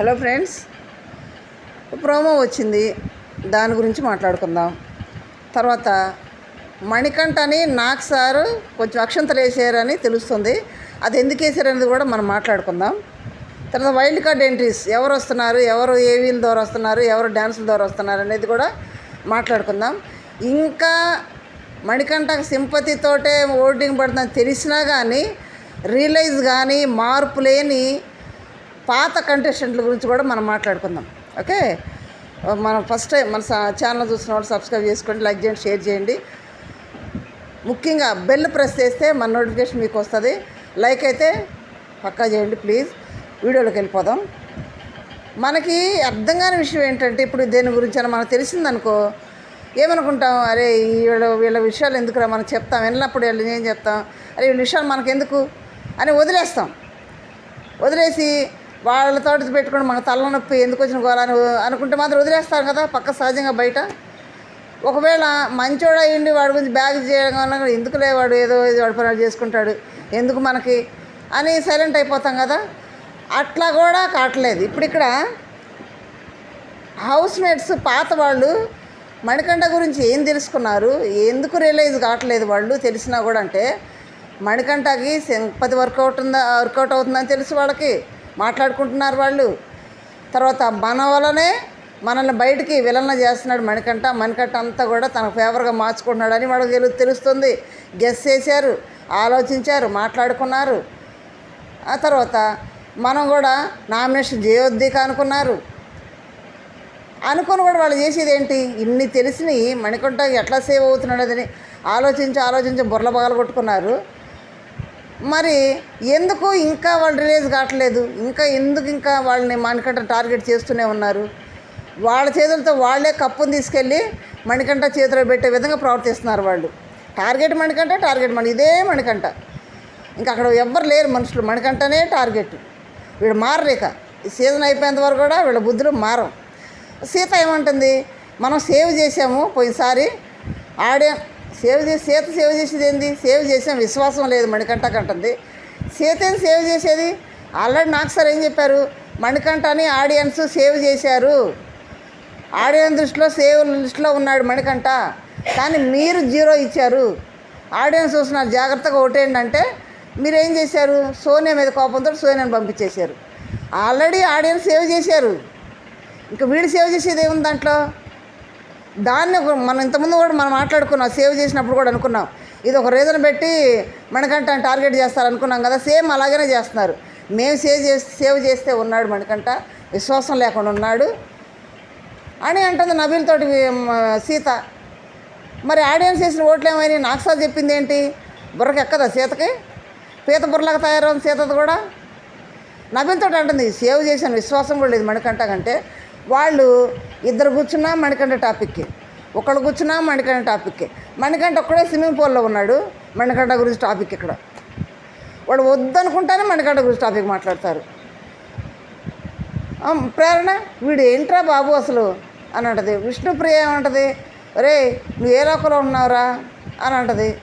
Hello friends promo వచ్చింది. దాని గురించి మాట్లాడుకుందాం. తర్వాత మణికంఠ అని నాకు సారు కొంచెం అక్షంతలు వేసారని తెలుస్తుంది. అది ఎందుకు వేసారనేది కూడా మనం మాట్లాడుకుందాం. తర్వాత వైల్డ్ కార్డ్ ఎంట్రీస్ ఎవరు వస్తున్నారు ఎవరు ఏవీల ద్వారా వస్తున్నారు ఎవరు డ్యాన్సుల ద్వారా వస్తున్నారు అనేది కూడా మాట్లాడుకుందాం. ఇంకా మణికంఠకు సింపతితోటే ఓటింగ్ పడుతుందని తెలిసినా కానీ రియలైజ్ కానీ మార్పు లేని పాత కంటెస్టెంట్ల గురించి కూడా మనం మాట్లాడుకుందాం. ఓకే? మనం ఫస్ట్ టైం మన ఛానల్ చూసిన వాళ్ళు సబ్స్క్రైబ్ చేసుకోండి లైక్ చేయండి షేర్ చేయండి. ముఖ్యంగా బెల్ ప్రెస్ చేస్తే మన నోటిఫికేషన్ మీకు వస్తుంది. లైక్ అయితే పక్కా చేయండి ప్లీజ్. వీడియోలోకి వెళ్ళిపోదాం. మనకి అర్థం కాని విషయం ఏంటంటే ఇప్పుడు దేని గురించి అని మనకు తెలిసిందనుకో ఏమనుకుంటాం? అరే ఈ వీళ్ళ వీళ్ళ విషయాలు ఎందుకురా మనం చెప్తాం? వెళ్ళినప్పుడు వీళ్ళు ఏం చెప్తాం? అరే వీళ్ళ విషయాలు మనకెందుకు? అని వదిలేస్తాం. వదిలేసి వాళ్ళతో పెట్టుకుని మన తలనొప్పి ఎందుకు వచ్చిన గోళ అనుకుంటే మాత్రం వదిలేస్తారు కదా పక్క సహజంగా బయట. ఒకవేళ మంచోడ అయ్యండి వాడి గురించి బ్యాగ్ చేయడం వల్ల కూడా ఎందుకులే వాడు ఏదో ఏదో వాడి చేసుకుంటాడు ఎందుకు మనకి అని సైలెంట్ అయిపోతాం కదా. అట్లా కూడా కావట్లేదు. ఇప్పుడు ఇక్కడ హౌస్ మేట్స్ పాత వాళ్ళు మణికంఠ గురించి ఏం తెలుసుకున్నారు ఎందుకు రియలైజ్ కావట్లేదు వాళ్ళు తెలిసినా కూడా అంటే మణికంఠకి పది వర్కౌట్ ఉందా వర్కౌట్ అవుతుందని తెలుసు వాళ్ళకి. మాట్లాడుకుంటున్నారు వాళ్ళు. తర్వాత మన వల్లనే మనల్ని బయటికి విలన చేస్తున్నాడు మణికంట మణికంట అంతా కూడా తన ఫేవర్గా మార్చుకుంటున్నాడని వాళ్ళకి తెలు తెలుస్తుంది. గెస్ చేశారు ఆలోచించారు మాట్లాడుకున్నారు. ఆ తర్వాత మనం కూడా నామినేషన్ చేయొద్దిక అనుకున్నారు. అనుకుని కూడా వాళ్ళు చేసేది ఏంటి? ఇన్ని తెలిసినవి మణికంట ఎట్లా సేవ్ అవుతున్నాడు అని ఆలోచించి ఆలోచించి బుర్రబగలు కొట్టుకున్నారు. మరి ఎందుకు ఇంకా వాళ్ళు రిలీజ్ కావట్లేదు? ఇంకా ఎందుకు ఇంకా వాళ్ళని మణికంఠ టార్గెట్ చేస్తూనే ఉన్నారు? వాళ్ళ చేతులతో వాళ్ళే కప్పుని తీసుకెళ్ళి మణికంఠ చేతిలో పెట్టే విధంగా ప్రవర్తిస్తున్నారు వాళ్ళు. టార్గెట్ మణికంఠ టార్గెట్ మణి ఇదే మణికంఠ. ఇంకా అక్కడ ఎవ్వరు లేరు మనుషులు. మణికంఠనే టార్గెట్. వీడు మారలేక ఈ సీజన్ అయిపోయేంత వరకు కూడా వీళ్ళ బుద్ధులు మారం సీత ఏమంటుంది? మనం సేవ్ చేసాము పోయినసారి. ఆడే సేవ్ చేసి సీత సేవ్ చేసేది ఏంది సేవ్ చేసాం విశ్వాసం లేదు మణికంఠకంటుంది సీత ఏం సేవ్ చేసేది? ఆల్రెడీ నాకు సార్ ఏం చెప్పారు? మణికంఠని ఆడియన్స్ సేవ్ చేశారు. ఆడియన్స్ దృష్టిలో సేవ్ లిస్ట్లో ఉన్నాడు మణికంఠ. కానీ మీరు జీరో ఇచ్చారు. ఆడియన్స్ చూస్తున్నారు జాగ్రత్తగా ఓటేయండి అంటే మీరు ఏం చేశారు? సోనియా మీద కోపంతో సోనియాని పంపించేశారు. ఆల్రెడీ ఆడియన్స్ సేవ్ చేశారు. ఇంకా వీడు సేవ్ చేసేది ఏముంది దాంట్లో? దాన్ని మనం ఇంతకుముందు కూడా మనం మాట్లాడుకున్నాం సేవ్ చేసినప్పుడు కూడా అనుకున్నాం. ఇది ఒక రీజన్ పెట్టి మణికంట టార్గెట్ చేస్తారు అనుకున్నాం కదా సేమ్ అలాగనే చేస్తున్నారు. మేము సేవ్ చేసి సేవ్ చేస్తే ఉన్నాడు మణికంట విశ్వాసం లేకుండా ఉన్నాడు అని అంటుంది నబీల్తోటి సీత. మరి ఆడియన్స్ చేసిన ఓట్లు ఏమైనా నాకు సార్ చెప్పింది ఏంటి? బుర్రకు ఎక్కదా సీతకి? పీత బుర్రలకు తయారవుతుంది సీతది కూడా. నబీల్తో అంటుంది సేవ్ చేసిన విశ్వాసం కూడా లేదు మణికంట కంటే. వాళ్ళు ఇద్దరు కూర్చున్నా మణికంఠ టాపిక్కి. ఒకళ్ళు కూర్చున్నా మణికంఠ టాపిక్కి. మణికంఠ ఒక్కడే స్విమ్మింగ్ పూల్లో ఉన్నాడు. మణికంఠ గురించి టాపిక్ ఇక్కడ. వాడు వద్దనుకుంటానే మణికంఠ గురించి టాపిక్ మాట్లాడతారు. ప్రేరణ? వీడు ఏంట్రా బాబు అసలు? అని అంటది. విష్ణుప్రియ ఏమంటది? రే నువ్వు ఏ లోకంలో ఉన్నావురా? అని అంటది.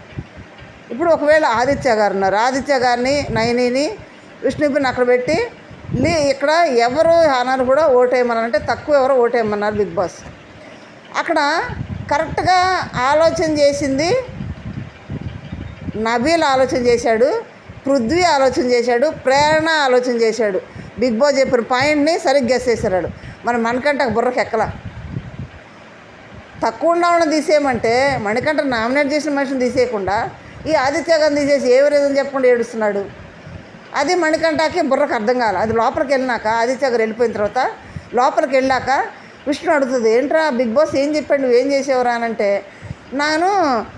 ఇప్పుడు ఒకవేళ ఆదిత్య గారు ఉన్నారు. ఆదిత్య గారిని నయనిని విష్ణుప్రియని అక్కడ పెట్టి లే ఇక్కడ ఎవరు అన్నారు కూడా ఓటేయమన్నారంటే తక్కువ ఎవరో ఓటేయమన్నారు బిగ్ బాస్. అక్కడ కరెక్ట్గా ఆలోచన చేసింది నబీల్ ఆలోచన చేశాడు పృథ్వీ ఆలోచన చేశాడు ప్రేరణ ఆలోచన చేశాడు. బిగ్ బాస్ చెప్పిన పాయింట్ని సరిగ్గా గెస్ చేశాడు మన మనకంట బుర్రకి ఎక్కల తక్కువ ఉండవని తీసేయమంటే మణికంఠ నామినేట్ చేసిన మనిషిని తీసేయకుండా ఈ ఆదిత్య గారిని తీసేసి ఏ రీజన్ చెప్పకుండా ఏడుస్తున్నాడు? అది మణికంఠకి బుర్రకు అర్థం కాదు అది లోపలికి వెళ్ళినాక ఆదిత్య గారు వెళ్ళిపోయిన తర్వాత లోపలికి వెళ్ళాక విష్ణు అడుగుతుంది ఏంట్రా బిగ్ బాస్ ఏం చెప్పాడు? నువ్వు ఏం చేసేవరా? అని అంటే నేను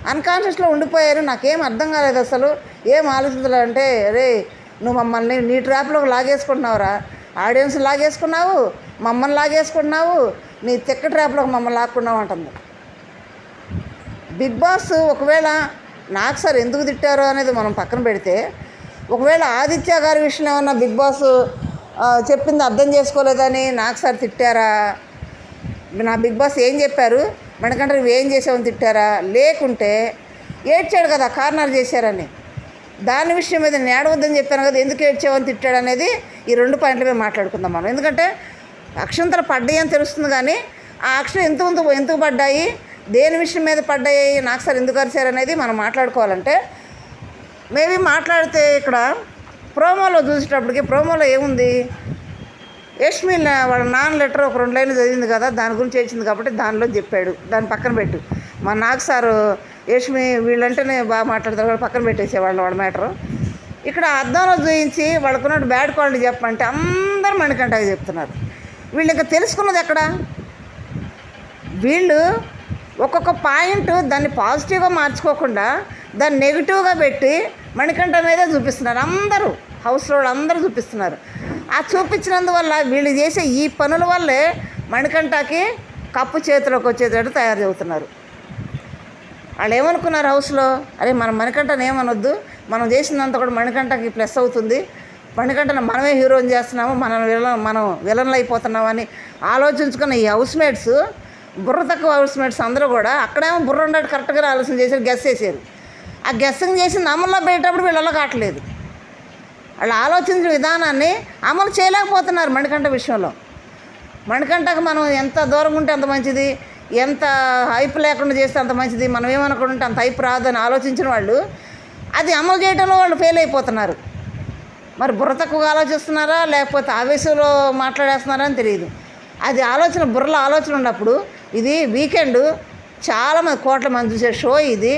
అన్కాన్షియస్లో ఉండిపోయాను నాకేం అర్థం కాలేదు అసలు. ఏం ఆలోచించలేదు అంటే రే నువ్వు మమ్మల్ని నీ ట్రాప్లోకి లాగేసుకుంటున్నావురా. ఆడియన్స్ లాగేసుకున్నావు మమ్మల్ని లాగేసుకున్నావు నీ తిక్క ట్రాప్లోకి మమ్మల్ని లాక్కున్నావు అంటుంది. బిగ్ బాస్ ఒకవేళ నాకు సార్ ఎందుకు తిట్టారు అనేది మనం పక్కన పెడితే ఒకవేళ ఆదిత్య గారి విషయం ఏమన్నా బిగ్ బాస్ చెప్పింది అర్థం చేసుకోలేదని నాకు సార్ తిట్టారా? నా బిగ్ బాస్ ఏం చెప్పారు? మనకంటే నువ్వు ఏం చేసావని తిట్టారా? లేకుంటే ఏడ్చాడు కదా కార్నర్ చేశారని. దాని విషయం మీద నేడవద్దని చెప్పాను కదా ఎందుకు ఏడ్చావని తిట్టాడు అనేది ఈ రెండు పాయింట్ల మీద మాట్లాడుకుందాం మనం. ఎందుకంటే అక్షంతలు పడ్డాయి అని తెలుస్తుంది కానీ ఆ అక్షరం ఎంత ఎందుకు పడ్డాయి? దేని విషయం మీద పడ్డాయి? నాకు సార్ ఎందుకు అరిచారు అనేది మనం మాట్లాడుకోవాలంటే మేబీ మాట్లాడితే ఇక్కడ ప్రోమోలో చూసేటప్పటికి ప్రోమోలో ఏముంది? యష్మి వాళ్ళ నాన్న లెటర్ ఒక రెండు లైన్లు చదివింది కదా దాని గురించి వచ్చింది కాబట్టి దానిలో చెప్పాడు. దాని పక్కన పెట్టు. మా నాగ్ సారు యష్మి వీళ్ళంటేనే బాగా మాట్లాడతారు వాళ్ళు పక్కన పెట్టేసేవాళ్ళు వాళ్ళ మ్యాటర్. ఇక్కడ అద్దంలో చూపించి వాళ్ళకున్న బ్యాడ్ క్వాలిటీ చెప్పమంటే అందరూ మణికంటగా చెప్తున్నారు. వీళ్ళు ఇంకా తెలుసుకున్నది ఎక్కడ? వీళ్ళు ఒక్కొక్క పాయింట్ దాన్ని పాజిటివ్గా మార్చుకోకుండా దాన్ని నెగిటివ్గా పెట్టి మణికంఠ మీదే చూపిస్తున్నారు. అందరూ హౌస్లో అందరూ చూపిస్తున్నారు. ఆ చూపించినందువల్ల వీళ్ళు చేసే ఈ పనుల వల్లే మణికంఠకి కప్పు చేతిలోకి వచ్చేటట్టు తయారు చేస్తున్నారు వాళ్ళు ఏమనుకున్నారు హౌస్లో అరే మనం మణికంఠని ఏమనొద్దు? మనం చేసినంత కూడా మణికంఠకి ప్లస్ అవుతుంది. మణికంఠను మనమే హీరోని చేస్తున్నాము. మనం విలన్ మనం విలన్లు అయిపోతున్నామని ఆలోచించుకున్న ఈ హౌస్మేట్స్ బుర్ర తక్కువ హౌస్మేట్స్ అందరూ కూడా అక్కడేమో బుర్ర ఉండేది కరెక్ట్గా ఆలోచన చేశారు గెస్ చేశారు. ఆ గెస్సింగ్ చేసి అమల్లో పెట్టేటప్పుడు వీళ్ళలో కావట్లేదు. వాళ్ళు ఆలోచించిన విధానాన్ని అమలు చేయలేకపోతున్నారు మణికంఠ విషయంలో. మణికంఠకు మనం ఎంత దూరం ఉంటే అంత మంచిది ఎంత హైప్ లేకుండా చేస్తే అంత మంచిది మనం ఏమనుకుంటే అంత హైప్ రాదని ఆలోచించిన వాళ్ళు అది అమలు చేయడంలో వాళ్ళు ఫెయిల్ అయిపోతున్నారు. మరి బుర్ర తక్కువగా ఆలోచిస్తున్నారా లేకపోతే ఆవేశంలో మాట్లాడేస్తున్నారా అని తెలియదు. అది ఆలోచన బుర్రలో ఆలోచన ఉన్నప్పుడు ఇది వీకెండ్ చాలామంది కోట్ల మంది చూసే షో ఇది.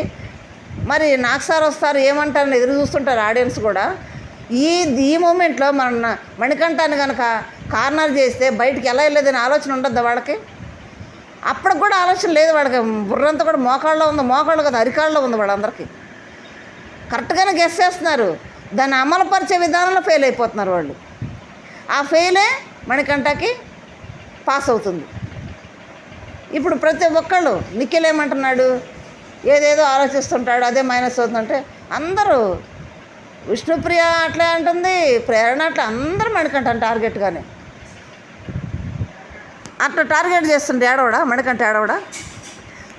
మరి నాకు సార్ వస్తారు ఏమంటారని ఎదురు చూస్తుంటారు ఆడియన్స్ కూడా. ఈ ఈ మూమెంట్లో మన మణికంఠాన్ని కనుక కార్నర్ చేస్తే బయటికి ఎలా వెళ్ళేదని ఆలోచన ఉండద్దా వాడికి అప్పటికి కూడా ఆలోచన లేదు వాడికి బుర్రంతా కూడా మోకాళ్ళలో ఉంది మోకాళ్ళు కదా అరికాళ్ళలో ఉంది వాళ్ళందరికీ. కరెక్ట్గానే గెస్ చేస్తున్నారు. దాన్ని అమలుపరిచే విధానంలో ఫెయిల్ అయిపోతున్నారు వాళ్ళు. ఆ ఫెయిలే మణికంఠకి పాస్ అవుతుంది. ఇప్పుడు ప్రతి ఒక్కళ్ళు నిఖిల్ ఏమంటున్నాడు? ఏదేదో ఆలోచిస్తుంటాడు అదే మైనస్ అవుతుందంటే అందరూ విష్ణుప్రియ అట్లా అంటుంది ప్రేరణ అట్లా అందరూ మణికంఠని టార్గెట్గానే అట్లా టార్గెట్ చేస్తుంటే ఏడవడా? మణికంఠ ఏడవడా?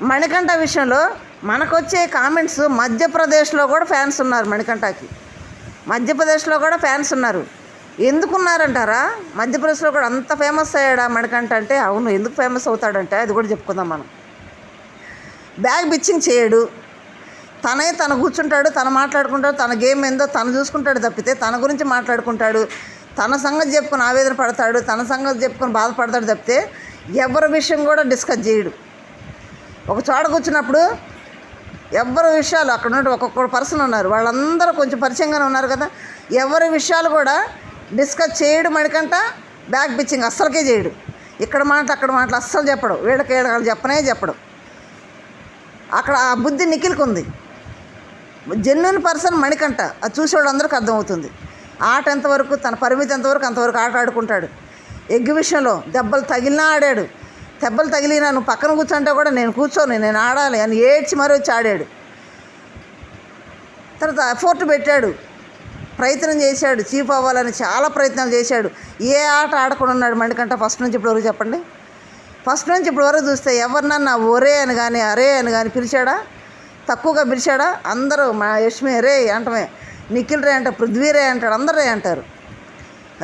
మణికంఠ విషయంలో మనకొచ్చే కామెంట్స్ మధ్యప్రదేశ్లో కూడా ఫ్యాన్స్ ఉన్నారు మణికంఠకి. మధ్యప్రదేశ్లో కూడా ఫ్యాన్స్ ఉన్నారు. ఎందుకున్నారంటారా? మధ్యప్రదేశ్లో కూడా అంత ఫేమస్ అయ్యాడా మణికంఠ అంటే? అవును ఎందుకు ఫేమస్ అవుతాడంటే అది కూడా చెప్పుకుందాం మనం. బ్యాగ్ బిచ్చింగ్ చేయడు. తనే తను కూర్చుంటాడు తను మాట్లాడుకుంటాడు తన గేమ్ ఏందో తను చూసుకుంటాడు తప్పితే తన గురించి మాట్లాడుకుంటాడు. తన సంగతి చెప్పుకొని ఆవేదన పడతాడు తన సంగతి చెప్పుకొని బాధపడతాడు తప్పితే ఎవరి విషయం కూడా డిస్కస్ చేయడు. ఒక చోట కూర్చున్నప్పుడు ఎవరి విషయాలు అక్కడ ఉన్న ఒక్కొక్క పర్సన్ ఉన్నారు వాళ్ళందరూ కొంచెం పరిచయంగానే ఉన్నారు కదా ఎవరి విషయాలు కూడా డిస్కస్ చేయడు మడికంట బ్యాక్ పిచ్చింగ్ అస్సలకే చేయడు. ఇక్కడ మాట అక్కడ మాటలు అస్సలు చెప్పడు వీళ్ళకి వీళ్ళకి చెప్పనే చెప్పడం. అక్కడ ఆ బుద్ధి నిఖిల్కి ఉంది జెన్యున్ పర్సన్ మణికంట అది చూసే అందరికీ అర్థమవుతుంది. ఆట ఎంతవరకు తన పరిమితి ఎంతవరకు అంతవరకు ఆట ఆడుకుంటాడు. ఎగ్జిబిషన్లో దెబ్బలు తగిలినా ఆడాడు. దెబ్బలు తగిలినా నువ్వు పక్కన కూర్చుంటే కూడా నేను కూర్చోను నేను ఆడాలి అని ఏడ్చి మరీ వచ్చి ఆడాడు. తర్వాత ఎఫోర్ట్ పెట్టాడు. ప్రయత్నం చేశాడు చీఫ్ అవ్వాలని చాలా ప్రయత్నాలు చేశాడు. ఏ ఆట ఆడకుండా ఉన్నాడు మణికంట ఫస్ట్ నుంచి ఇప్పుడు చెప్పండి. ఫస్ట్ నుంచి ఇప్పుడు వరకు చూస్తే ఎవరినన్నా ఒరే అని కానీ అరే అని కానీ పిలిచాడా? తక్కువగా పిలిచాడా? అందరూ మా యష్మి రే అంటమే. నిఖిల్ రే అంటారు పృథ్వీ రే అంటాడు అందరు రే అంటారు.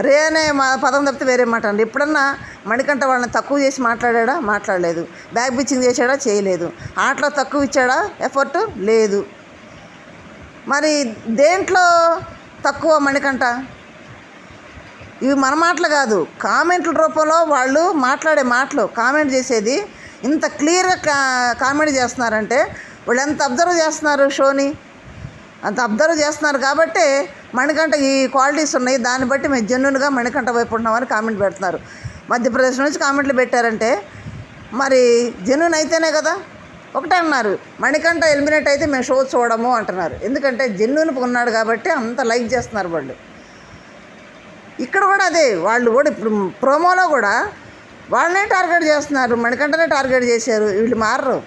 రే అనే మా పదం తప్పితే వేరే మాట అండి. ఎప్పుడన్నా మణికంఠ వాళ్ళని తక్కువ చేసి మాట్లాడాడా? మాట్లాడలేదు. బ్యాక్ పిచ్చింగ్ చేశాడా? చేయలేదు. ఆటలో తక్కువ ఇచ్చాడా? ఎఫర్ట్ లేదు. మరి దేంట్లో తక్కువ మణికంఠ? ఇవి మన మాటలు కాదు. కామెంట్ల రూపంలో వాళ్ళు మాట్లాడే మాటలు కామెంట్ చేసేది ఇంత క్లియర్గా కా కామెంట్ చేస్తున్నారంటే వాళ్ళు ఎంత అబ్జర్వ్ చేస్తున్నారు షోని? అంత అబ్జర్వ్ చేస్తున్నారు కాబట్టి మణికంఠ ఈ క్వాలిటీస్ ఉన్నాయి దాన్ని బట్టి మేము జెన్యున్గా మణికంఠ వైపు ఉన్నామని కామెంట్ పెడుతున్నారు. మధ్యప్రదేశ్ నుంచి కామెంట్లు పెట్టారంటే మరి జెన్యున్ అయితేనే కదా? ఒకటే అన్నారు మణికంఠ ఎలిమినేట్ అయితే మేము షో చూడము అంటున్నారు. ఎందుకంటే జెన్యున్ ఉన్నాడు కాబట్టి అంత లైక్ చేస్తున్నారు వాళ్ళు. ఇక్కడ కూడా అదే వాళ్ళు కూడా ఇప్పుడు ప్రోమోలో కూడా వాళ్ళనే టార్గెట్ చేస్తున్నారు. మణికంటనే టార్గెట్ చేశారు. వీళ్ళు మారరు.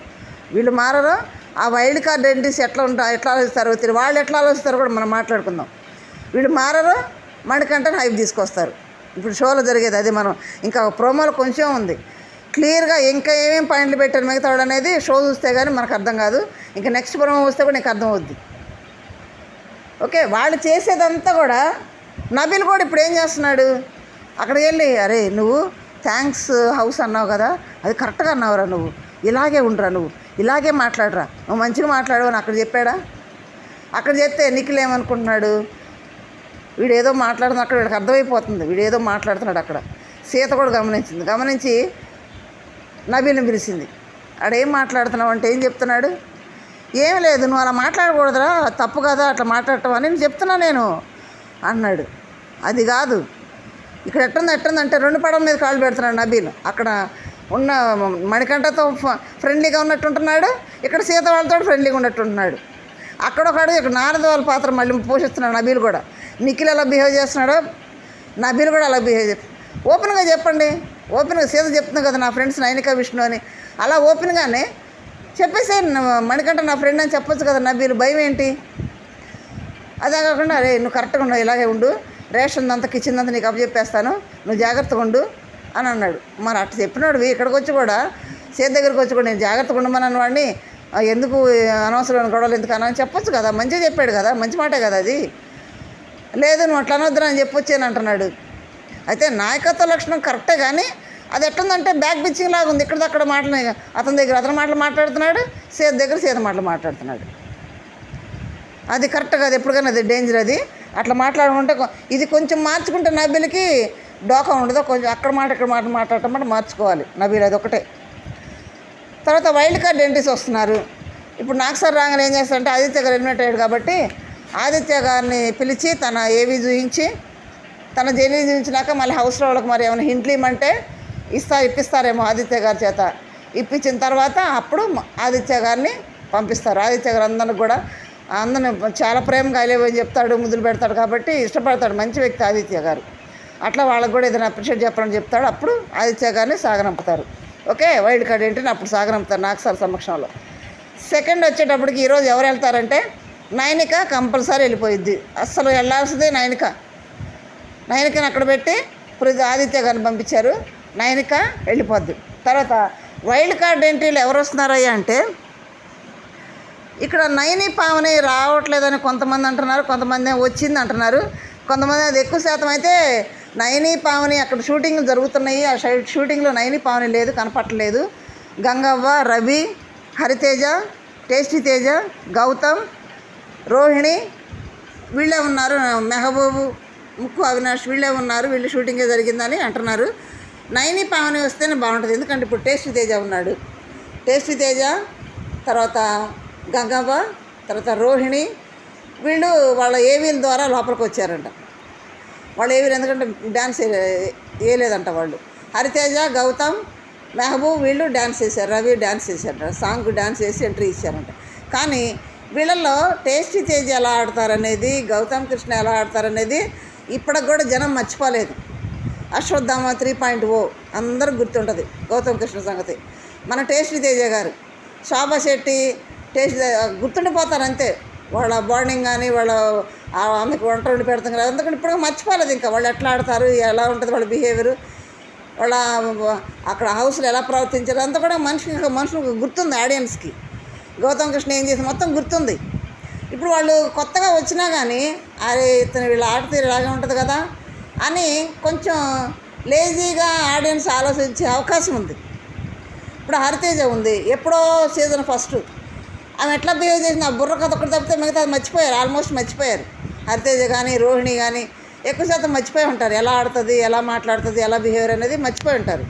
వీళ్ళు మారరు. ఆ వైల్డ్ కార్డ్ ఎంట్రీస్ ఎట్లా ఉంటా ఎట్లా ఆలోచిస్తారో? తెలియదు వాళ్ళు ఎట్లా ఆలోచిస్తారో కూడా మనం మాట్లాడుకుందాం. వీళ్ళు మారరు. మణికంటని హైప్ తీసుకొస్తారు. ఇప్పుడు షోలో జరిగేది అది మనం ఇంకా ప్రోమోలో కొంచెం ఉంది. క్లియర్గా ఇంకా ఏమేమి పాయింట్లు పెట్టారు మిగతా అనేది షో చూస్తే కానీ మనకు అర్థం కాదు. ఇంకా నెక్స్ట్ ప్రోమో వస్తే కూడా నీకు అర్థం అవుద్ది. ఓకే వాళ్ళు చేసేదంతా కూడా నబిల్ కూడా ఇప్పుడు ఏం చేస్తున్నాడు? అక్కడికి వెళ్ళి అరే నువ్వు థ్యాంక్స్ హౌస్ అన్నావు కదా అది కరెక్ట్గా అన్నావురా నువ్వు. ఇలాగే ఉండరా నువ్వు. ఇలాగే మాట్లాడరా. నువ్వు మంచిగా మాట్లాడు అని అక్కడ చెప్పాడా? అక్కడ చెప్తే నిఖిల్ ఏమనుకుంటున్నాడు? వీడు ఏదో మాట్లాడుతున్నా అక్కడ వీడికి అర్థమైపోతుంది. వీడు ఏదో మాట్లాడుతున్నాడు అక్కడ. సీత కూడా గమనించింది. గమనించి నబీల్ని పిలిచింది. ఆడేం మాట్లాడుతున్నావు అంటే ఏం చెప్తున్నాడు? ఏం లేదు నువ్వు అలా మాట్లాడకూడదురా. తప్పు కదా అట్లా మాట్లాడటం అని చెప్తున్నా నేను అన్నాడు. అది కాదు. ఇక్కడ ఎట్టుంది ఎట్టుంది అంటే రెండు పడవల మీద కాళ్ళు పెడుతున్నాడు నబీల్. అక్కడ ఉన్న మణికంఠతో ఫ- ఫ్రెండ్లీగా ఉన్నట్టుంటున్నాడు. ఇక్కడ సీత వాళ్ళతో ఫ్రెండ్లీగా ఉన్నట్టుంటున్నాడు. అక్కడ ఒకడు ఇక్కడ నారద వాళ్ళ పాత్ర మళ్ళీ పోషిస్తున్నాడు నబీల్ కూడా. నిఖిల్ ఎలా బిహేవ్ చేస్తున్నాడో నబీల్ కూడా అలా బిహేవ్ చేస్తాడు ఓపెన్గా చెప్పండి. ఓపెన్గా సీత చెప్తుంది కదా నా ఫ్రెండ్స్ నైనిక విష్ణు అని. అలా ఓపెన్గానే చెప్పేసే మణికంఠ నా ఫ్రెండ్ అని చెప్పొచ్చు కదా నబీల్. భయం ఏంటి? అదే కాకుండా అరే నువ్వు కరెక్ట్గా ఉండవు ఇలాగే ఉండు. రేషన్ అంతా కిచెన్ అంతా నీకు అప్పచెప్పేస్తాను. నువ్వు జాగ్రత్తగా ఉండు అని అన్నాడు. మరి అట్లా చెప్పినాడు. ఇక్కడికి వచ్చి కూడా సేత్ దగ్గరికి వచ్చి కూడా నేను జాగ్రత్తగా ఉండమని వాడిని. ఎందుకు అనవసరమైన గొడవలు ఎందుకు అని చెప్పొచ్చు కదా. మంచిగా చెప్పాడు కదా. మంచి మాటే కదా అది. లేదు నువ్వు అట్లా అనొద్దు అని చెప్పొచ్చాను అంటున్నాడు. అయితే నాయకత్వ లక్షణం కరెక్టే కానీ అది ఎట్లుందంటే బ్యాక్ బిచ్చింగ్ లాగా ఉంది. ఇక్కడ అక్కడ మాటలు అతని దగ్గర అతని మాటలు మాట్లాడుతున్నాడు. సేత్ దగ్గర సేత మాటలు మాట్లాడుతున్నాడు. అది కరెక్ట్ కాదు. ఎప్పటికైనా అది డేంజర్ అది. అట్లా మాట్లాడుకుంటే ఇది కొంచెం మార్చుకుంటే నబీలకి డోకా ఉండదు. కొంచెం అక్కడ మాట ఇక్కడ మాట మాట్లాడటం మాట మార్చుకోవాలి. నబీలు అది ఒకటే. తర్వాత వైల్డ్ కార్డ్ డెంటిస్ట్ వస్తున్నారు. ఇప్పుడు నాకు సార్ రాగానే ఏం చేస్తారంటే ఆదిత్య గారు ఎలిమినేట్ అయ్యాడు కాబట్టి ఆదిత్య గారిని పిలిచి తన ఏవి చూపించి తన జైలు చూపించినాక మళ్ళీ హౌస్లో వాళ్ళకి మరి ఏమైనా హింట్లు ఇమ్మంటే ఇస్తా ఇప్పిస్తారేమో ఆదిత్య గారి చేత. ఇప్పించిన తర్వాత అప్పుడు ఆదిత్య గారిని పంపిస్తారు. ఆదిత్య గారు అందరికి కూడా అందరిని చాలా ప్రేమగా అలేవని చెప్తాడు ముద్దులు పెడతాడు కాబట్టి ఇష్టపడతాడు. మంచి వ్యక్తి ఆదిత్య గారు. అట్లా వాళ్ళకు కూడా ఏదైనా అప్రిషియేట్ చెప్పాలని చెప్తాడు అప్పుడు ఆదిత్య గారిని సాగనంపుతారు. ఓకే? వైల్డ్ కార్డ్ ఏంటి? అప్పుడు సాగనంపుతారు నాకు సార్ సమక్షంలో. సెకండ్ వచ్చేటప్పటికి ఈరోజు ఎవరు వెళ్తారంటే నైనిక కంపల్సరీ వెళ్ళిపోయిద్ది. అస్సలు వెళ్ళాల్సిందే నైనిక. నైనికని అక్కడ పెట్టి ఇప్పుడు ఆదిత్య గారిని పంపించారు. నైనిక వెళ్ళిపోద్ది. తర్వాత వైల్డ్ కార్డ్ ఎంట్రీలు ఎవరు వస్తున్నారయ్యా అంటే ఇక్కడ నయని పావని రావట్లేదని కొంతమంది అంటున్నారు కొంతమంది వచ్చింది అంటున్నారు. కొంతమంది అది ఎక్కువ శాతం అయితే నయని పావని అక్కడ షూటింగ్లు జరుగుతున్నాయి. ఆ షై- షూటింగ్లో నయని పావని లేదు కనపట్టలేదు గంగవ్వ రవి హరితేజ టేస్టీ తేజ గౌతమ్ రోహిణి వీళ్ళే ఉన్నారు. మెహబూబు ముక్కు అవినాష్ వీళ్ళే ఉన్నారు. వీళ్ళు షూటింగే జరిగిందని అంటున్నారు. నయని పావని వస్తేనే బాగుంటుంది. ఎందుకంటే ఇప్పుడు టేస్టీ తేజ ఉన్నాడు. టేస్టీ తేజ తర్వాత గంగవ్వ తర్వాత రోహిణి వీళ్ళు వాళ్ళ ఏవీల ద్వారా లోపలికి వచ్చారంట. వాళ్ళు ఏవీలు ఎందుకంటే డ్యాన్స్ వేయలేదంట వాళ్ళు. హరితేజ గౌతమ్ మెహబూబ్ వీళ్ళు డ్యాన్స్ చేశారు రవి డ్యాన్స్ చేశారంట సాంగ్ డ్యాన్స్ చేసి ఎంట్రీ ఇచ్చారంట. కానీ వీళ్ళల్లో టేస్టీ తేజ్ ఎలా ఆడతారనేది గౌతమ్ కృష్ణ ఎలా ఆడతారనేది ఇప్పటికి కూడా జనం మర్చిపోలేదు. అశ్వత్థామ త్రీ పాయింట్ ఓ అందరూ గుర్తుంటుంది గౌతమ్ కృష్ణ సంగతి. మన టేస్టీ తేజ గారు శోభా శెట్టి టేస్ట్ గుర్తుండిపోతారు అంతే. వాళ్ళ బాండింగ్ కానీ వాళ్ళ ఆ ఆమెకు వంట వండి పెడతాం కదా ఎందుకంటే ఇప్పుడు మర్చిపోలేదు ఇంకా వాళ్ళు ఎట్లా ఆడతారు ఎలా ఉంటుంది వాళ్ళ బిహేవియర్ వాళ్ళ అక్కడ హౌస్లో ఎలా ప్రవర్తించారు అంతా కూడా మనిషికి మనుషులకు గుర్తుంది ఆడియన్స్కి గౌతమ్ కృష్ణ ఏం చేసి మొత్తం గుర్తుంది. ఇప్పుడు వాళ్ళు కొత్తగా వచ్చినా కానీ అరే ఇతను వీళ్ళు ఆడితే ఇలాగే ఉంటుంది కదా అని కొంచెం లేజీగా ఆడియన్స్ ఆలోచించే అవకాశం ఉంది. ఇప్పుడు హరితేజ ఉంది. ఎప్పుడో సీజన్ ఫస్ట్ ఆమె ఎట్లా బిహేవ్ చేసిన ఆ బుర్ర కథ ఒకటి తప్పితే మిగతా మర్చిపోయారు. ఆల్మోస్ట్ మర్చిపోయారు. హరితేజ కానీ రోహిణి కానీ ఎక్కువ శాతం మర్చిపోయి ఉంటారు. ఎలా ఆడుతుంది ఎలా మాట్లాడుతుంది ఎలా బిహేవియర్ అనేది మర్చిపోయి ఉంటారు.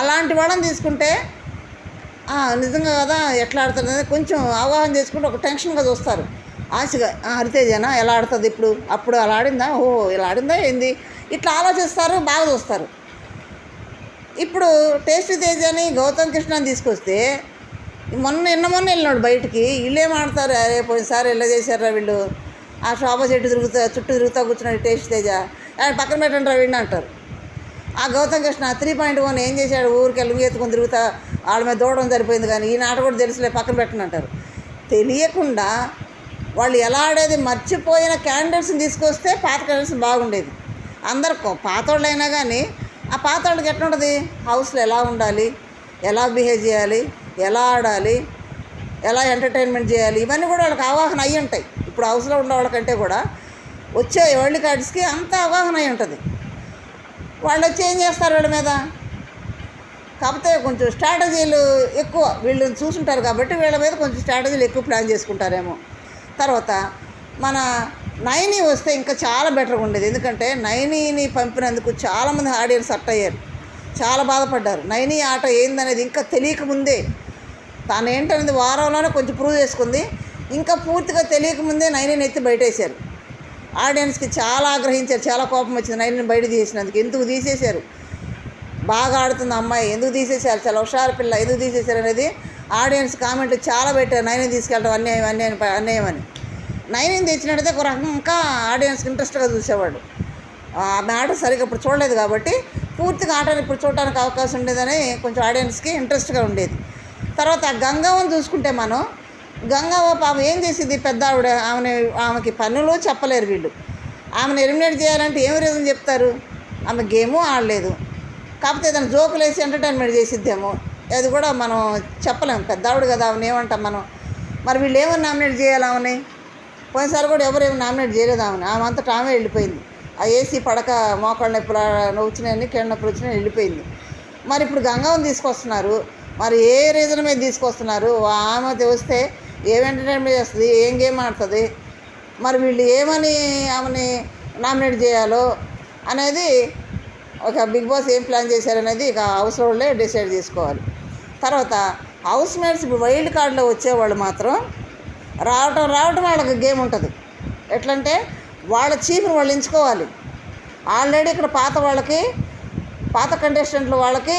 అలాంటి వాళ్ళని తీసుకుంటే నిజంగా కదా ఎట్లా ఆడుతుంది అనేది కొంచెం అవగాహన చేసుకుంటే ఒక టెన్షన్గా చూస్తారు. ఆశగా హరితేజనా? ఎలా ఆడుతుంది ఇప్పుడు? అప్పుడు అలా ఆడిందా? ఓ ఇలా ఆడిందా? ఏంది? ఇట్లా ఆలోచిస్తారు బాగా చూస్తారు. ఇప్పుడు టేస్ట్ తేజ్ అని గౌతమ్ కృష్ణని తీసుకొస్తే మొన్న నిన్న మొన్న వెళ్ళినాడు బయటికి. వీళ్ళు ఆడతారు అరే పోయినసారి ఎలా చేశారా వీళ్ళు? ఆ శోభ చెట్టు తిరుగుతా చుట్టూ తిరుగుతా కూర్చున్నాడు టేస్ట్ తేజ. ఆయన పక్కన పెట్టండి రా వీడిని అంటారు. ఆ Gautham Krishna three point one ఏం చేశాడు? ఊరికి వెళ్ళి ఎత్తుకొని తిరుగుతా వాళ్ళ మీద దూడడం సరిపోయింది కానీ ఈ నాట కూడా తెలుసులే పక్కన పెట్టండి అంటారు. తెలియకుండా వాళ్ళు ఎలా ఆడేది మర్చిపోయిన క్యాండిడేట్స్ని తీసుకొస్తే పాత క్యాండిడేట్స్ బాగుండేది. అందరు పాతోళ్ళైనా అయినా కానీ ఆ పాతోళ్ళకి ఎట్లుంటుంది? హౌస్లో ఎలా ఉండాలి? ఎలా బిహేవ్ చేయాలి? ఎలా ఆడాలి ఎలా ఎంటర్టైన్మెంట్ చేయాలి ఇవన్నీ కూడా వాళ్ళకి అవగాహన అయ్యి ఉంటాయి. ఇప్పుడు హౌస్లో ఉన్న వాళ్ళకంటే కూడా వచ్చే వరల్డ్ కార్డ్స్కి అంత అవగాహన అయి ఉంటుంది. వాళ్ళు వచ్చి ఏం చేస్తారు వీళ్ళ మీద? కాకపోతే కొంచెం స్ట్రాటజీలు ఎక్కువ వీళ్ళని చూసుంటారు కాబట్టి వీళ్ళ మీద కొంచెం స్ట్రాటజీలు ఎక్కువ ప్లాన్ చేసుకుంటారేమో. తర్వాత మన నైనీ వస్తే ఇంకా చాలా బెటర్గా ఉండేది. ఎందుకంటే నైనీని పంపినందుకు చాలామంది ఆడియన్స్ అట్ అయ్యారు. చాలా బాధపడ్డారు. నైనీ ఆట ఏందనేది ఇంకా తెలియక ముందే తాను ఏంటనేది వారంలోనే కొంచెం ప్రూవ్ చేసుకుంది. ఇంకా పూర్తిగా తెలియక ముందే ఎత్తి బయటేశారు. ఆడియన్స్కి చాలా ఆగ్రహించారు చాలా కోపం వచ్చింది. నైనిని బయట తీసేసినందుకు ఎందుకు తీసేశారు? బాగా ఆడుతుంది అమ్మాయి ఎందుకు తీసేశారు? చాలా హుషారు పిల్ల ఎందుకు తీసేశారు అనేది ఆడియన్స్ కామెంట్లు చాలా పెట్టారు. నైన్ తీసుకెళ్ళడం అన్యాయం అన్యాయం అన్యాయం అని. నైని తెచ్చినట్టయితే ఒక రకంగా ఇంకా ఆడియన్స్కి ఇంట్రెస్ట్గా చూసేవాడు. ఆమె ఆట సరిగ్గా ఇప్పుడు చూడలేదు కాబట్టి పూర్తిగా ఆటను ఇప్పుడు చూడడానికి అవకాశం ఉండేదని కొంచెం ఆడియన్స్కి ఇంట్రెస్ట్గా ఉండేది. తర్వాత ఆ చూసుకుంటే మనం గంగవ్వ పాపం ఏం చేసింది పెద్ద ఆవిడ? ఆమె ఆమెకి పనులు చెప్పలేరు వీళ్ళు. ఆమెను ఎలిమినేట్ చేయాలంటే ఏం రీజన్ చెప్తారు? ఆమె గేము ఆడలేదు. కాకపోతే ఏదైనా జోకులు వేసి ఎంటర్టైన్మెంట్ చేసిద్దేమో. అది కూడా మనం చెప్పలేము పెద్ద ఆవిడ కదా ఆమెను ఏమంటాం మనం? మరి వీళ్ళు ఏమని నామినేట్ చేయాలి ఆమెని? పోయినసారి కూడా ఎవరు ఏమి నామినేట్ చేయలేదు ఆమెను. ఆమె అంతటా ఆమె వెళ్ళిపోయింది. ఆ ఏసీ పడక మోకాళ్ళ నొప్పులు వచ్చినాయని కింద నొప్పులు వచ్చినాయి వెళ్ళిపోయింది. మరి ఇప్పుడు గంగవ్వని తీసుకొస్తున్నారు. మరి ఏ రీజన్ మీద తీసుకొస్తున్నారు? ఆమె వస్తే ఏం ఎంటర్టైన్మెంట్ చేస్తుంది? ఏం గేమ్ ఆడుతుంది? మరి వీళ్ళు ఏమని ఆమెని నామినేట్ చేయాలో అనేది ఒక బిగ్ బాస్ ఏం ప్లాన్ చేశారనేది ఇక హౌస్ వాళ్ళే డిసైడ్ చేసుకోవాలి. తర్వాత హౌస్ మేట్స్ ఇప్పుడు వైల్డ్ కార్డులో వచ్చేవాళ్ళు మాత్రం రావటం రావటం వాళ్ళకి గేమ్ ఉంటుంది. ఎట్లంటే వాళ్ళ చీఫ్ని వాళ్ళు ఎంచుకోవాలి. ఆల్రెడీ ఇక్కడ పాత వాళ్ళకి పాత కంటెస్టెంట్లు వాళ్ళకి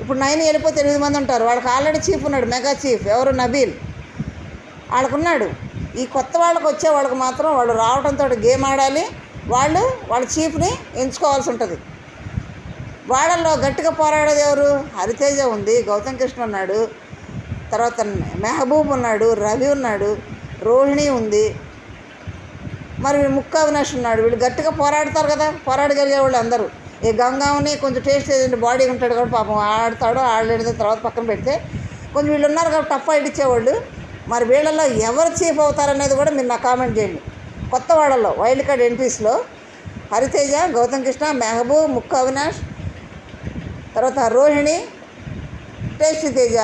ఇప్పుడు నైన్ వెళ్ళిపోతే ఎనిమిది మంది ఉంటారు. వాళ్ళకి ఆల్రెడీ చీఫ్ ఉన్నాడు మెగా చీఫ్ ఎవరు? నబీల్. వాళ్ళకున్నాడు. ఈ కొత్త వాళ్ళకి వచ్చే వాళ్ళకి మాత్రం వాళ్ళు రావడంతో గేమ్ ఆడాలి. వాళ్ళు వాళ్ళ చీఫ్ని ఎంచుకోవాల్సి ఉంటుంది. వాళ్ళల్లో గట్టిగా పోరాడేది ఎవరు? హరితేజ ఉంది గౌతమ్ కృష్ణ ఉన్నాడు. తర్వాత మెహబూబ్ ఉన్నాడు రవి ఉన్నాడు రోహిణి ఉంది. మరి వీళ్ళు ముక్క అవినాష్ ఉన్నాడు. వీళ్ళు గట్టిగా పోరాడతారు కదా? పోరాడగలిగే వాళ్ళు అందరూ. ఈ గంగావని కొంచెం టేస్ట్ ఏదంటే బాడీ ఉంటాడు కాబట్టి పాపం ఆడతాడు ఆడలేడు తర్వాత పక్కన పెడితే కొంచెం వీళ్ళు ఉన్నారు కాబట్టి టఫ్ ఫైట్ ఇచ్చేవాళ్ళు. మరి వీళ్ళల్లో ఎవరు చీఫ్ అవుతారనేది కూడా మీరు నాకు కామెంట్ చేయండి. కొత్త వాళ్ళలో వైల్డ్ కార్డ్ ఎంట్రీస్లో హరితేజ గౌతమ్ కృష్ణ మెహబూబ్ ముక్క అవినాష్ తర్వాత రోహిణి టేస్ట్ తేజ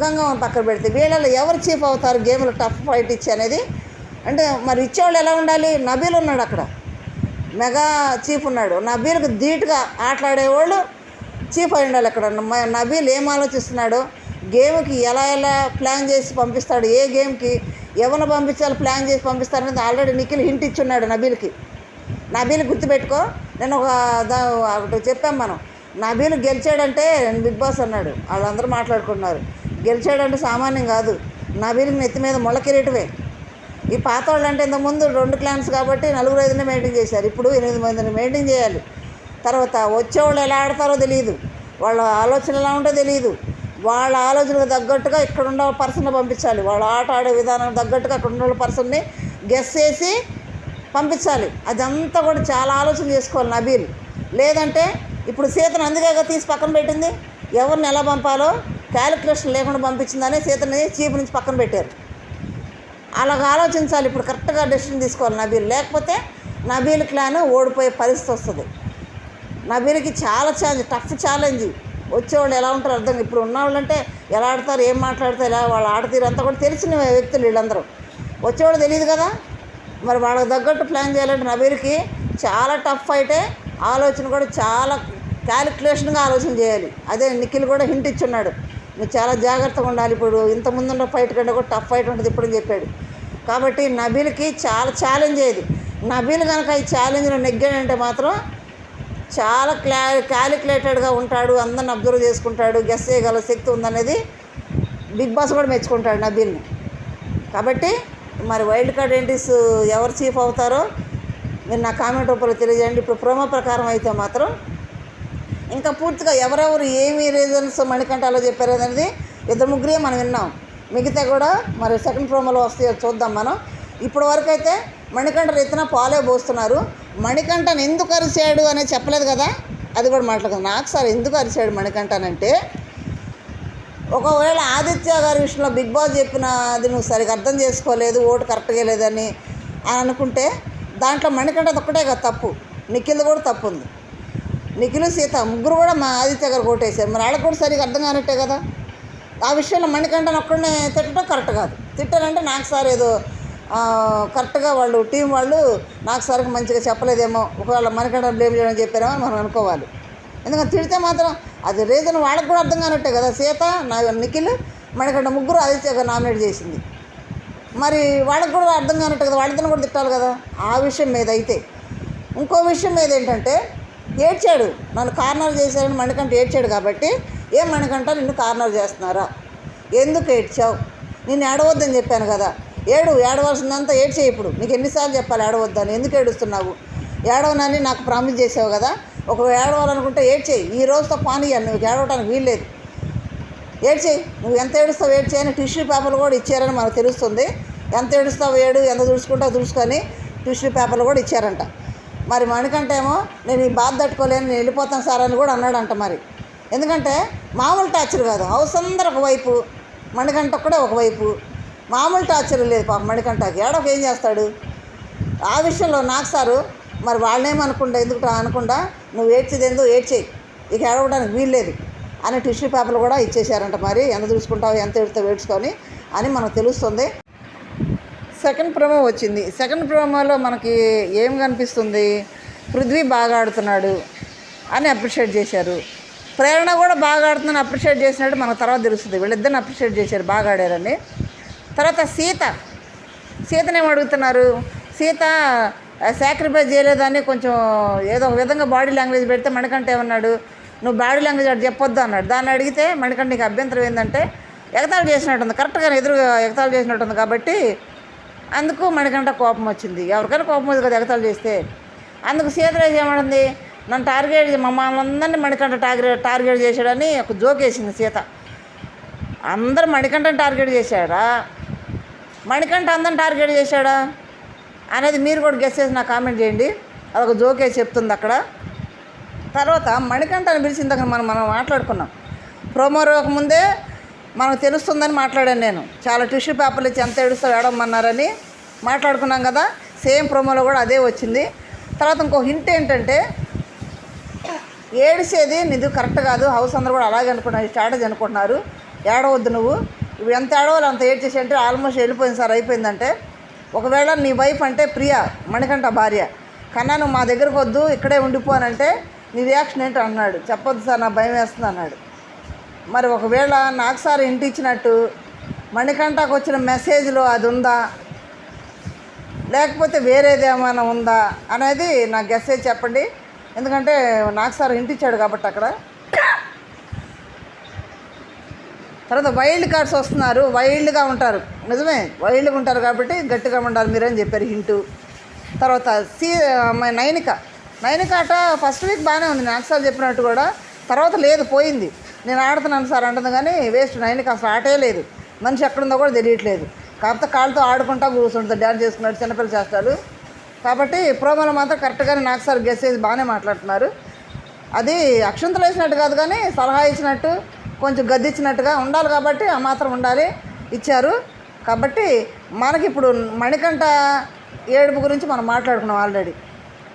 గంగమ్మని పక్కన పెడితే వీళ్ళలో ఎవరు చీఫ్ అవుతారు? గేమ్లో టఫ్ ఫైట్ ఇచ్చి అనేది. అంటే మరి ఇచ్చేవాళ్ళు ఎలా ఉండాలి? నబీల్ ఉన్నాడు అక్కడ. మెగా చీఫ్ ఉన్నాడు. నబీల్కి ధీటుగా ఆటలాడేవాళ్ళు చీఫ్ అయి ఉండాలి అక్కడ నబీల్ ఏం ఆలోచిస్తున్నాడు? గేమ్కి ఎలా ఎలా ప్లాన్ చేసి పంపిస్తాడు? ఏ గేమ్కి? ఎవరిని పంపించాలి? ప్లాన్ చేసి పంపిస్తారనేది ఆల్రెడీ నిఖిల్ హింట్ ఇచ్చున్నాడు నబీల్కి. నబీల్ గుర్తుపెట్టుకో. నేను ఒక ఒకటి చెప్పాం మనం. నబీలు గెలిచాడంటే బిగ్ బాస్ అన్నాడు. వాళ్ళందరూ మాట్లాడుకున్నారు గెలిచాడంటే సామాన్యం కాదు. నబీల్కి నెత్తి మీద ముళ్ళ కిరీటమే. ఈ పాత వాళ్ళు అంటే ఇంతకుముందు రెండు క్లాన్స్ కాబట్టి నలుగురు ఐదునే మెయింటైన్ చేశారు. ఇప్పుడు ఎనిమిది మందిని మెయింటైన్ చేయాలి. తర్వాత వచ్చేవాళ్ళు ఎలా ఆడతారో తెలియదు వాళ్ళ ఆలోచన ఎలా ఉంటో తెలియదు వాళ్ళ ఆలోచనకు తగ్గట్టుగా ఇక్కడ ఉన్న పర్సన్ని పంపించాలి. వాళ్ళ ఆట ఆడే విధానం తగ్గట్టుగా అక్కడ ఉన్న పర్సన్ని గెస్ చేసి పంపించాలి. అదంతా కూడా చాలా ఆలోచన చేసుకోవాలి నబీల్. లేదంటే ఇప్పుడు సీతను అందుకేగా తీసి పక్కన పెట్టింది? ఎవరిని ఎలా పంపాలో? క్యాలిక్యులేషన్ లేకుండా పంపించిందని సీతని చీఫ్ నుంచి పక్కన పెట్టారు. అలాగ ఆలోచించాలి. ఇప్పుడు కరెక్ట్గా డెసిషన్ తీసుకోవాలి నబీల్. లేకపోతే నబీల్ క్లాన్ ఓడిపోయే పరిస్థితి వస్తుంది. నబీల్కి చాలా ఛాలెంజ్ టఫ్ ఛాలెంజ్. వచ్చేవాళ్ళు ఎలా ఉంటారు అర్థం ఇప్పుడు ఉన్నవాళ్ళు అంటే ఎలా ఆడతారు ఏం మాట్లాడతారు ఎలా వాళ్ళ ఆడతీరు అంతా కూడా తెలిసిన వ్యక్తులు వీళ్ళందరూ. వచ్చేవాళ్ళు తెలియదు కదా. మరి వాళ్ళకి తగ్గట్టు ప్లాన్ చేయాలంటే నబీల్కి చాలా టఫ్ అయితే ఆలోచన కూడా చాలా క్యాలిక్యులేషన్గా ఆలోచన చేయాలి. అదే నిఖిల్ కూడా హింట్ ఇచ్చున్నాడు నువ్వు చాలా జాగ్రత్తగా ఉండాలి ఇప్పుడు. ఇంత ముందున్న ఫైట్ కంటే కూడా టఫ్ ఫైట్ ఉంటుంది ఇప్పుడు అని చెప్పాడు. కాబట్టి నబీల్కి చాలా ఛాలెంజ్ అయ్యేది. నబీల్ కనుక ఈ ఛాలెంజ్లో నెగ్గాడంటే మాత్రం చాలా క్లా క్యాలిక్యులేటెడ్గా ఉంటాడు అందరిని అబ్జర్వ్ చేసుకుంటాడు గెస్ చేయగల శక్తి ఉందనేది బిగ్ బాస్ కూడా మెచ్చుకుంటాడు నబీల్ని. కాబట్టి మరి వైల్డ్ కార్డ్ ఎంట్రీస్ ఎవరు చీఫ్ అవుతారో మీరు నా కామెంట్ రూపంలో తెలియజేయండి. ఇప్పుడు ప్రోమో ప్రకారం అయితే మాత్రం ఇంకా పూర్తిగా ఎవరెవరు ఏమి రీజన్స్ మణికంఠలో చెప్పారు అనేది ఇద్దరు ముగ్గురే మనం విన్నాం. మిగతా కూడా మరి సెకండ్ ప్రోమోలో వస్తాయో చూద్దాం మనం. ఇప్పటి వరకు అయితే మణికంఠ ఎత్తున పాలే పోస్తున్నారు. మణికంఠను ఎందుకు అరిచాడు అనేది చెప్పలేదు కదా? అది కూడా మాట్లాడదు నాకు సార్ ఎందుకు అరిచాడు మణికంఠనంటే ఒకవేళ ఆదిత్య గారి విషయంలో బిగ్ బాస్ చెప్పిన అది నువ్వు సరిగ్గా అర్థం చేసుకోలేదు ఓటు కరెక్ట్గా లేదని అని అనుకుంటే దాంట్లో మణికంఠ ఒక్కటే కదా తప్పు. నిఖిల్ది కూడా తప్పు ఉంది. నిఖిల్ సీత ముగ్గురు కూడా మా ఆదిత్య గారు కొట్టేశారు. మరి వాళ్ళకి కూడా సరిగ్గా అర్థం కానట్టే కదా? ఆ విషయంలో మణికంఠన్ ఒక్కడనే తిట్టడం కరెక్ట్ కాదు. తిట్టారంటే నాకు సార్ ఏదో కరెక్ట్గా వాళ్ళు టీం వాళ్ళు నాకు సార్కి మంచిగా చెప్పలేదేమో. ఒకవేళ మణికంఠన్ బ్లేమ్ చేయడం చెప్పారేమో అని మనం అనుకోవాలి. ఎందుకంటే తిడితే మాత్రం అది రీజన్ వాళ్ళకి కూడా అర్థం కానట్టే కదా? సీత నా నిఖిల్ మణికంఠ ముగ్గురు ఆదిత్య గారు నామినేట్ చేసింది. మరి వాళ్ళకి కూడా అర్థం కానట్టు కదా? వాళ్ళిద్దరిని కూడా తిట్టాలి కదా? ఆ విషయం మీద అయితే. ఇంకో విషయం మీద ఏంటంటే ఏడ్చాడు. నన్ను కార్నర్ చేశారని మణికంఠ ఏడ్చాడు కాబట్టి ఏం మణికంఠ? నిన్ను కార్నర్ చేస్తున్నారా? ఎందుకు ఏడ్చావు? నేను ఏడవద్దని చెప్పాను కదా. ఏడు ఏడవలసిందంతా ఏడ్చే ఇప్పుడు. నీకు ఎన్నిసార్లు చెప్పాలి ఏడవద్దని ఎందుకు ఏడుస్తున్నావు? ఏడవనని నాకు ప్రామిస్ చేసావు కదా. ఒక ఏడవాలనుకుంటే ఏడ్చేయి. ఈ రోజుతో పానీయాలి నువ్వు ఏడవటానికి వీల్లేదు ఏడ్చేయి. నువ్వు ఎంత ఏడుస్తావు ఏడ్చేయని టిష్యూ పేపర్లు కూడా ఇచ్చారని మనకు తెలుస్తుంది. ఎంత ఏడుస్తావు ఏడు? ఎంత దుడుచుకుంటావు దుడుచుకొని టిష్యూ పేపర్లు కూడా ఇచ్చారంట. మరి మణికంటేమో ఏమో నేను ఈ బాధ తట్టుకోలేను నేను వెళ్ళిపోతాను సార్ అని కూడా అన్నాడంట మరి. ఎందుకంటే మామూలు టార్చర్ కాదు. హౌస్ అందరు ఒకవైపు మణికంట కూడా ఒకవైపు. మామూలు టార్చర్ లేదు పాప మణికంటకి ఏడొక ఏం చేస్తాడు? ఆ విషయంలో నాకు సారు మరి వాళ్ళేమనుకుంటా ఎందుకు అనకుండా నువ్వు ఏడ్చేది ఏందో ఏడ్చేయి ఇక ఏడవడానికి వీల్లేదు అని టిష్యూ పేపర్లు కూడా ఇచ్చేసారంట మరి. ఎంత చూసుకుంటావు ఎంత ఏడుతావు ఏడ్చుకొని అని మనకు తెలుస్తుంది. సెకండ్ ప్రోమో వచ్చింది. సెకండ్ ప్రోమోలో మనకి ఏం కనిపిస్తుంది? పృథ్వీ బాగా ఆడుతున్నాడు అని అప్రిషియేట్ చేశారు. ప్రేరణ కూడా బాగా ఆడుతుందని అప్రిషియేట్ చేసినట్టు మనకు తర్వాత తెలుస్తుంది. వీళ్ళిద్దరిని అప్రిషియేట్ చేశారు బాగా ఆడారని. తర్వాత సీత. సీతనేం అడుగుతున్నారు? సీత సాక్రిఫైస్ చేయలేదని కొంచెం ఏదో ఒక విధంగా బాడీ లాంగ్వేజ్ పెడితే మణికంఠ ఏమన్నాడు? నువ్వు బాడీ లాంగ్వేజ్ అటు చెప్పొద్దు అన్నాడు. దాన్ని అడిగితే మణికంఠ నీకు అభ్యంతరం ఏంటంటే ఎగతాళి చేసినట్టుంది. కరెక్ట్గా ఎదురుగా ఎగతాళి చేసినట్టుంది కాబట్టి అందుకు మణికంఠ కోపం వచ్చింది. ఎవరికైనా కోపం ఉంది కదా ఎగతలు చేస్తే. అందుకు సీతరాజు ఏమంటుంది నన్ను టార్గెట్ మమ్మల్ని అందరినీ మణికంట టార్గెట్ టార్గెట్ చేశాడని ఒక జోక్ వేసింది సీత. అందరు మణికంఠని టార్గెట్ చేశాడా? మణికంఠ అందరిని టార్గెట్ చేశాడా? అనేది మీరు కూడా గెస్ చేసి నాకు కామెంట్ చేయండి. అదొక జోకే చెప్తుంది అక్కడ. తర్వాత మణికంఠని పిలిచిన దగ్గర మనం మనం మాట్లాడుకున్నాం. ప్రోమో ముందే మనకు తెలుస్తుందని మాట్లాడాను నేను. చాలా టిష్యూ పేపర్లు ఇచ్చి ఎంత ఏడుస్తా ఏడమన్నారని మాట్లాడుకున్నాం కదా. సేమ్ ప్రోమోలో కూడా అదే వచ్చింది. తర్వాత ఇంకో హింట్ ఏంటంటే ఏడిసేది నీది కరెక్ట్ కాదు. హౌస్ అందరూ కూడా అలాగే అనుకున్నారు స్ట్రాటజీ అనుకుంటున్నారు. ఏడవద్దు నువ్వు. ఇప్పుడు ఎంత ఏడవాలి అంత ఏడ్చేసి అంటే ఆల్మోస్ట్ వెళ్ళిపోయింది సార్ అయిపోయిందంటే. ఒకవేళ నీ వైఫ్ అంటే ప్రియ మణికంఠ భార్య. కన్నా నువ్వు మా దగ్గరకు వద్దు ఇక్కడే ఉండిపోనంటే నీ రియాక్షన్ ఏంటి? అన్నాడు. చెప్పొద్దు సార్ నా భయం వేస్తుంది అన్నాడు. మరి ఒకవేళ నాకు సార్ ఇంటి ఇచ్చినట్టు మణికంఠకు వచ్చిన మెసేజ్లో అది ఉందా? లేకపోతే వేరేది ఏమైనా ఉందా? అనేది నాకు గెస్ చెప్పండి. ఎందుకంటే నాకు సార్ ఇంటి ఇచ్చాడు కాబట్టి అక్కడ. తర్వాత వైల్డ్ కార్డ్స్ వస్తున్నారు. వైల్డ్గా ఉంటారు. నిజమే? వైల్డ్గా ఉంటారు కాబట్టి గట్టిగా ఉండాలి మీరని చెప్పారు హింటు. తర్వాత సీ నైనిక. నైనిక అట ఫస్ట్ వీక్ బాగానే ఉంది. నాకు సార్ చెప్పినట్టు కూడా. తర్వాత లేదు పోయింది. నేను ఆడుతున్నాను సార్ అంటుంది కానీ వేస్ట్ నైన్కి అసలు ఆటే లేదు. మనిషి ఎక్కడుందో కూడా తెలియట్లేదు. కాకపోతే కాళ్ళతో ఆడుకుంటా కూర్చుంటుంది డ్యాన్స్ చేసుకున్నాడు చిన్నపిల్ల చేస్తాడు కాబట్టి ప్రోమోలో మాత్రం కరెక్ట్గానే నాకు సార్ గెస్ చేసి బాగానే మాట్లాడుతున్నారు. అది అక్షంతలు వేసినట్టు కాదు కానీ సలహా ఇచ్చినట్టు కొంచెం గద్దిచ్చినట్టుగా ఉండాలి కాబట్టి ఆ మాత్రం ఉండాలి ఇచ్చారు. కాబట్టి మనకి ఇప్పుడు మణికంఠ ఏడుపు గురించి మనం మాట్లాడుకున్నాం ఆల్రెడీ.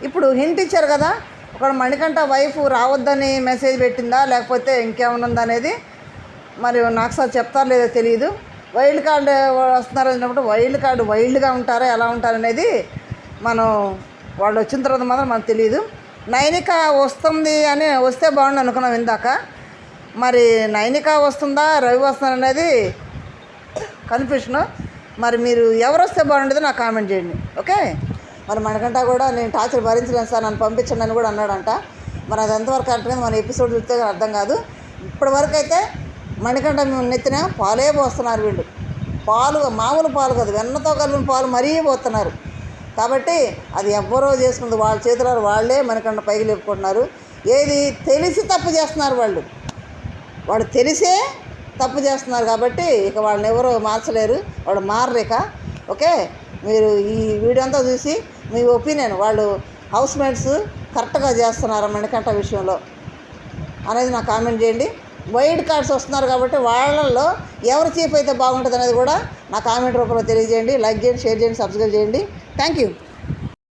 ఇప్పుడు హింట్ ఇచ్చారు కదా అక్కడ మణికంఠ వైఫ్ రావద్దని మెసేజ్ పెట్టిందా? లేకపోతే ఇంకేమైనా అనేది మరి నాకు సార్ చెప్తారు లేదో తెలియదు వైల్డ్ కార్డ్ వస్తున్నారు అన్నప్పుడు వైల్డ్ కార్డు వైల్డ్గా ఉంటారా? ఎలా ఉంటారు అనేది మనం వాళ్ళు వచ్చిన తర్వాత మాత్రం మనకు తెలియదు నైనిక వస్తుంది అని వస్తే బాగుండు అనుకున్నాం ఇందాక. మరి నైనిక వస్తుందా? రవి వస్తుందా అనేది కన్ఫ్యూషను. మరి మీరు ఎవరు వస్తే బాగుండేది నాకు కామెంట్ చేయండి. ఓకే? మరి మనకంటా కూడా నేను టార్చర్ భరించలేను సార్ నన్ను పంపించండి అని కూడా అన్నాడంట. మరి అది ఎంతవరకు కరెక్ట్గా మన ఎపిసోడ్ చూస్తే అర్థం కాదు. ఇప్పటివరకు అయితే మణికంఠ నెత్తిన పాలే పోస్తున్నారు వీళ్ళు. పాలు మామూలు పాలు కాదు వెన్నతో కలిపిన పాలు మరీ పోతున్నారు కాబట్టి అది ఎవ్వరో చేసుకుంది వాళ్ళ చేతుల వాళ్ళే మనకంట పైకి లేపుకుంటున్నారు. ఏది తెలిసి తప్పు చేస్తున్నారు వాళ్ళు. వాడు తెలిసే తప్పు చేస్తున్నారు కాబట్టి ఇక వాళ్ళని ఎవరో మార్చలేరు వాడు మారరేక ఓకే? మీరు ఈ వీడియో అంతా చూసి మీ ఒపీనియన్ వాళ్ళు హౌస్ మేట్స్ కరెక్ట్గా చేస్తున్నారా మణికంఠ విషయంలో అనేది నాకు కామెంట్ చేయండి. వైల్డ్ కార్డ్స్ వస్తున్నారు కాబట్టి వాళ్ళల్లో ఎవరు చీఫ్ అయితే బాగుంటుంది అనేది కూడా నా కామెంట్ రూపంలో తెలియజేయండి. లైక్ చేయండి షేర్ చేయండి సబ్స్క్రైబ్ చేయండి. Thank you